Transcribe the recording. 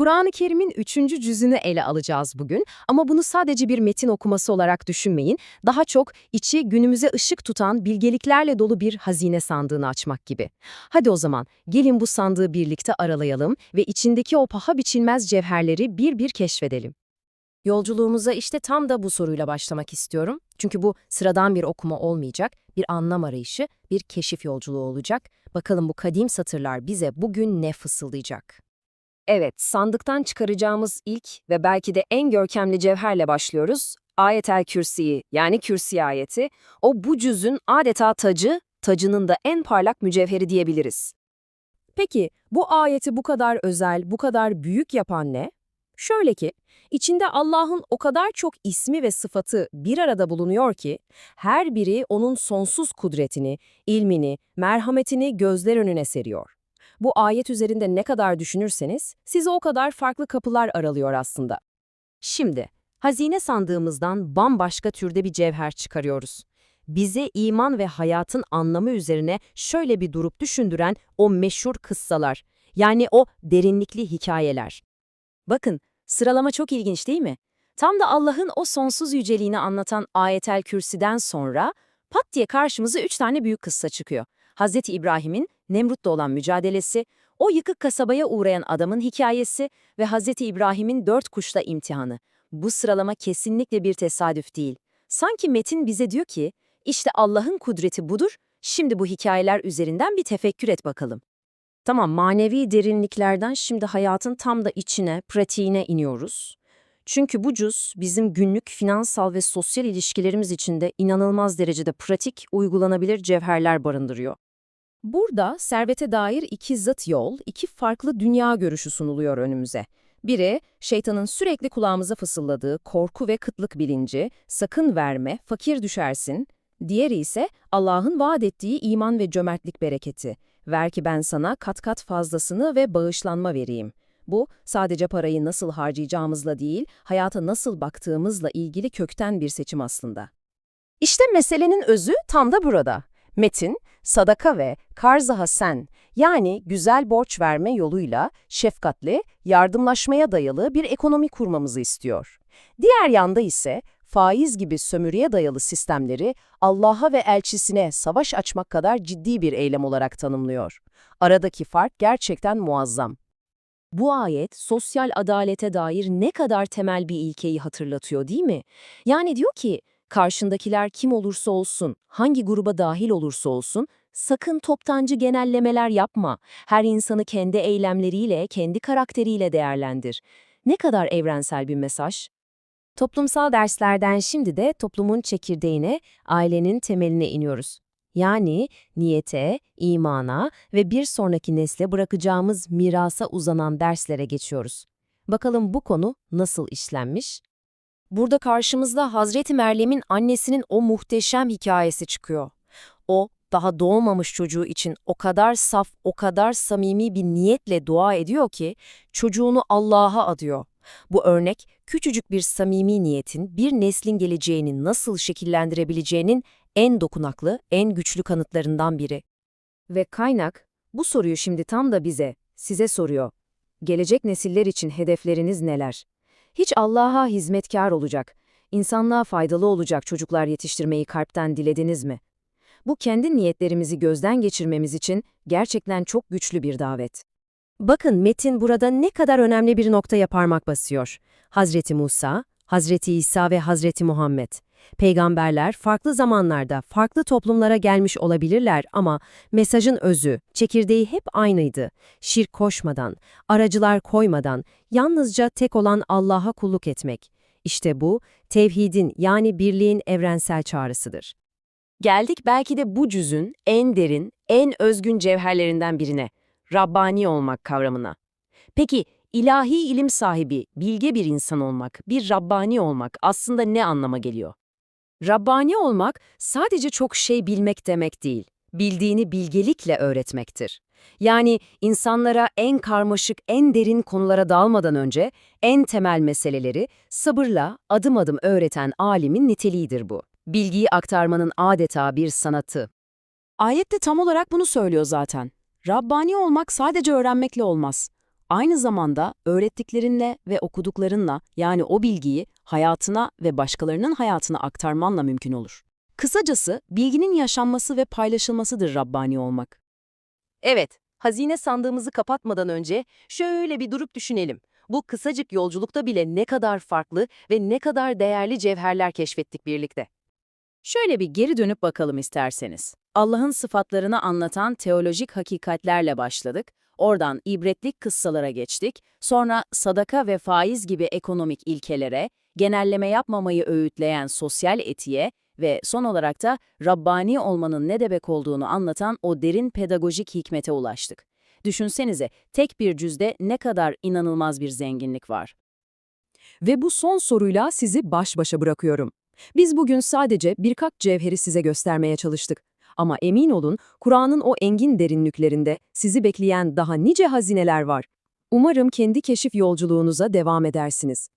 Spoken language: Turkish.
Kur'an-ı Kerim'in üçüncü cüzünü ele alacağız bugün ama bunu sadece bir metin okuması olarak düşünmeyin. Daha çok içi günümüze ışık tutan bilgeliklerle dolu bir hazine sandığını açmak gibi. Hadi o zaman gelin bu sandığı birlikte aralayalım ve içindeki o paha biçilmez cevherleri bir bir keşfedelim. Yolculuğumuza işte tam da bu soruyla başlamak istiyorum. Çünkü bu sıradan bir okuma olmayacak, bir anlam arayışı, bir keşif yolculuğu olacak. Bakalım bu kadim satırlar bize bugün ne fısıldayacak? Evet, sandıktan çıkaracağımız ilk ve belki de en görkemli cevherle başlıyoruz. Ayetel Kürsi'yi yani Kürsi ayeti. O bu cüzün adeta tacı, tacının da en parlak mücevheri diyebiliriz. Peki bu ayeti bu kadar özel, bu kadar büyük yapan ne? Şöyle ki, içinde Allah'ın o kadar çok ismi ve sıfatı bir arada bulunuyor ki, her biri onun sonsuz kudretini, ilmini, merhametini gözler önüne seriyor. Bu ayet üzerinde ne kadar düşünürseniz, size o kadar farklı kapılar aralıyor aslında. Şimdi, hazine sandığımızdan bambaşka türde bir cevher çıkarıyoruz. Bize iman ve hayatın anlamı üzerine şöyle bir durup düşündüren o meşhur kıssalar, yani o derinlikli hikayeler. Bakın, sıralama çok ilginç değil mi? Tam da Allah'ın o sonsuz yüceliğini anlatan ayetel kürsüden sonra pat diye karşımıza üç tane büyük kıssa çıkıyor. Hazreti İbrahim'in Nemrut'la olan mücadelesi, o yıkık kasabaya uğrayan adamın hikayesi ve Hazreti İbrahim'in dört kuşla imtihanı. Bu sıralama kesinlikle bir tesadüf değil. Sanki metin bize diyor ki, işte Allah'ın kudreti budur, şimdi bu hikayeler üzerinden bir tefekkür et bakalım. Tamam, manevi derinliklerden şimdi hayatın tam da içine, pratiğine iniyoruz. Çünkü bu cüz bizim günlük finansal ve sosyal ilişkilerimiz içinde inanılmaz derecede pratik, uygulanabilir cevherler barındırıyor. Burada servete dair iki zıt yol, iki farklı dünya görüşü sunuluyor önümüze. Biri, şeytanın sürekli kulağımıza fısıldadığı korku ve kıtlık bilinci, sakın verme, fakir düşersin. Diğeri ise Allah'ın vaat ettiği iman ve cömertlik bereketi. Ver ki ben sana kat kat fazlasını ve bağışlanma vereyim. Bu, sadece parayı nasıl harcayacağımızla değil, hayata nasıl baktığımızla ilgili kökten bir seçim aslında. İşte meselenin özü tam da burada. Metin, sadaka ve karz-ı hasen yani güzel borç verme yoluyla şefkatli, yardımlaşmaya dayalı bir ekonomi kurmamızı istiyor. Diğer yanda ise faiz gibi sömürüye dayalı sistemleri Allah'a ve elçisine savaş açmak kadar ciddi bir eylem olarak tanımlıyor. Aradaki fark gerçekten muazzam. Bu ayet sosyal adalete dair ne kadar temel bir ilkeyi hatırlatıyor değil mi? Yani diyor ki, karşındakiler kim olursa olsun, hangi gruba dahil olursa olsun, sakın toptancı genellemeler yapma. Her insanı kendi eylemleriyle, kendi karakteriyle değerlendir. Ne kadar evrensel bir mesaj. Toplumsal derslerden şimdi de toplumun çekirdeğine, ailenin temeline iniyoruz. Yani niyete, imana ve bir sonraki nesle bırakacağımız mirasa uzanan derslere geçiyoruz. Bakalım bu konu nasıl işlenmiş? Burada karşımızda Hazreti Meryem'in annesinin o muhteşem hikayesi çıkıyor. O, daha doğmamış çocuğu için o kadar saf, o kadar samimi bir niyetle dua ediyor ki çocuğunu Allah'a adıyor. Bu örnek, küçücük bir samimi niyetin bir neslin geleceğini nasıl şekillendirebileceğinin en dokunaklı, en güçlü kanıtlarından biri. Ve kaynak, bu soruyu şimdi tam da bize, size soruyor. Gelecek nesiller için hedefleriniz neler? Hiç Allah'a hizmetkar olacak, insanlığa faydalı olacak çocuklar yetiştirmeyi kalpten dilediniz mi? Bu kendi niyetlerimizi gözden geçirmemiz için gerçekten çok güçlü bir davet. Bakın Metin burada ne kadar önemli bir noktaya parmak basıyor. Hazreti Musa, Hazreti İsa ve Hazreti Muhammed. Peygamberler farklı zamanlarda, farklı toplumlara gelmiş olabilirler ama mesajın özü, çekirdeği hep aynıydı. Şirk koşmadan, aracılar koymadan, yalnızca tek olan Allah'a kulluk etmek. İşte bu, tevhidin yani birliğin evrensel çağrısıdır. Geldik belki de bu cüzün en derin, en özgün cevherlerinden birine, Rabbani olmak kavramına. Peki, ilahi ilim sahibi, bilge bir insan olmak, bir Rabbani olmak aslında ne anlama geliyor? Rabbani olmak sadece çok şey bilmek demek değil, bildiğini bilgelikle öğretmektir. Yani insanlara en karmaşık, en derin konulara dalmadan önce en temel meseleleri sabırla adım adım öğreten alimin niteliğidir bu. Bilgiyi aktarmanın adeta bir sanatı. Ayette tam olarak bunu söylüyor zaten. Rabbani olmak sadece öğrenmekle olmaz. Aynı zamanda öğrettiklerinle ve okuduklarınla yani o bilgiyi hayatına ve başkalarının hayatına aktarmanla mümkün olur. Kısacası bilginin yaşanması ve paylaşılmasıdır Rabbani olmak. Evet, hazine sandığımızı kapatmadan önce şöyle bir durup düşünelim. Bu kısacık yolculukta bile ne kadar farklı ve ne kadar değerli cevherler keşfettik birlikte. Şöyle bir geri dönüp bakalım isterseniz. Allah'ın sıfatlarını anlatan teolojik hakikatlerle başladık. Oradan ibretlik kıssalara geçtik. Sonra sadaka ve faiz gibi ekonomik ilkelere, genelleme yapmamayı öğütleyen sosyal etiğe ve son olarak da Rabbani olmanın ne demek olduğunu anlatan o derin pedagojik hikmete ulaştık. Düşünsenize tek bir cüzde ne kadar inanılmaz bir zenginlik var. Ve bu son soruyla sizi baş başa bırakıyorum. Biz bugün sadece birkaç cevheri size göstermeye çalıştık. Ama emin olun Kur'an'ın o engin derinliklerinde sizi bekleyen daha nice hazineler var. Umarım kendi keşif yolculuğunuza devam edersiniz.